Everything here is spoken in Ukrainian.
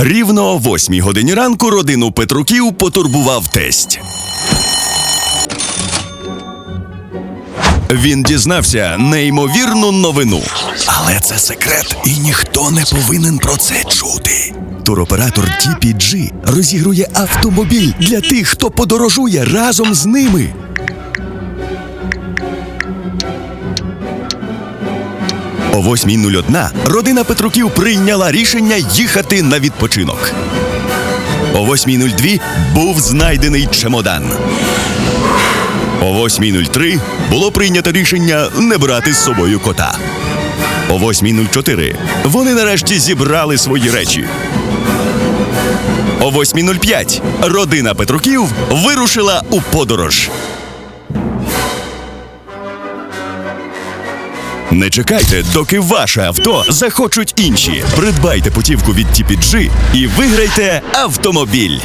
Рівно о восьмій годині ранку родину Петруків потурбував тесть. Він дізнався неймовірну новину. Але це секрет, і ніхто не повинен про це чути. Туроператор TPG розігрує автомобіль для тих, хто подорожує разом з ними. О 8.01 родина Петруків прийняла рішення їхати на відпочинок. О 8.02 був знайдений чемодан. О 8.03 було прийнято рішення не брати з собою кота. О 8.04 вони нарешті зібрали свої речі. О 8.05 родина Петруків вирушила у подорож. Не чекайте, доки ваше авто захочуть інші. Придбайте путівку від TPG і виграйте автомобіль.